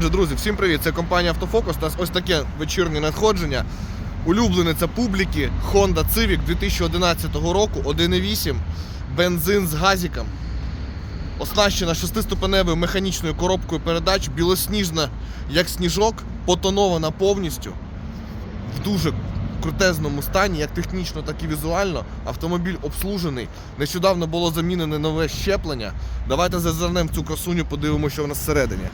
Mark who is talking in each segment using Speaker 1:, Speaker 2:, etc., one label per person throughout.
Speaker 1: Друзі, всім привіт! Це компанія Автофокус. У нас ось таке вечірнє надходження. Улюблениця публіки Honda Civic 2011 року 1.8, бензин з газиком. Оснащена шестиступеневою механічною коробкою передач, білосніжна, як сніжок, потонована повністю. В дуже крутезному стані, як технічно, так і візуально. Автомобіль обслужений. Нещодавно було замінене нове щеплення. Давайте зазирнемо цю красуню, подивимося, що в нас всередині.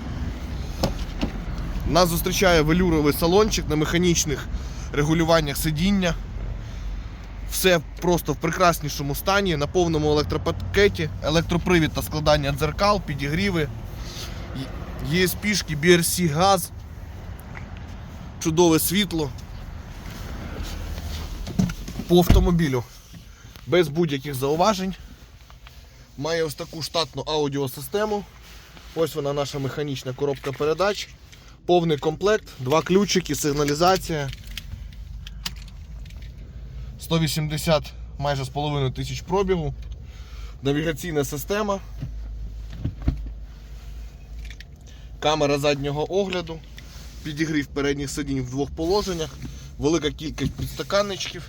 Speaker 1: Нас зустрічає велюровий салончик на механічних регулюваннях сидіння. Все просто в прекраснішому стані, на повному електропакеті, електропривід та складання дзеркал, підігріви, ESP-шки, BRC газ, чудове світло. По автомобілю без будь-яких зауважень. Має ось таку штатну аудіосистему. Ось вона наша механічна коробка передач. Повний комплект, два ключики, сигналізація. 180 майже з половиною тисяч пробігу. Навігаційна система. Камера заднього огляду. Підігрів передніх сидінь в двох положеннях. Велика кількість підстаканничків.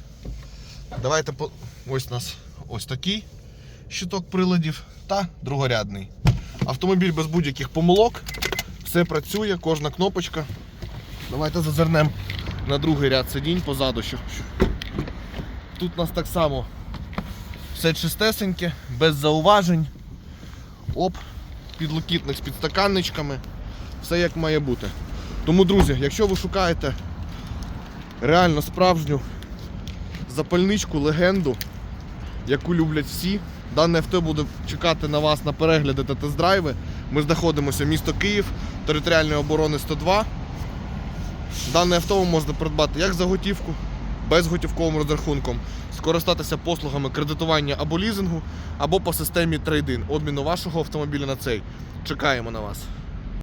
Speaker 1: Давайте по... ось у нас ось такий щиток приладів та другорядний. Автомобіль без будь-яких помилок. Все працює, кожна кнопочка. Давайте зазирнемо на другий ряд сидінь позаду. Що, що. Тут у нас так само все чистесеньке, без зауважень. Оп, підлокітник з підстаканничками. Все як має бути. Тому, друзі, якщо ви шукаєте реально справжню запальничку, легенду, яку люблять всі, дане авто буде чекати на вас на перегляди та тест-драйви. Ми знаходимося місто Київ, територіальної оборони 102. Дане авто ви можете придбати як за готівку, безготівковим розрахунком, скористатися послугами кредитування або лізингу, або по системі трейдин, обміну вашого автомобіля на цей. Чекаємо на вас.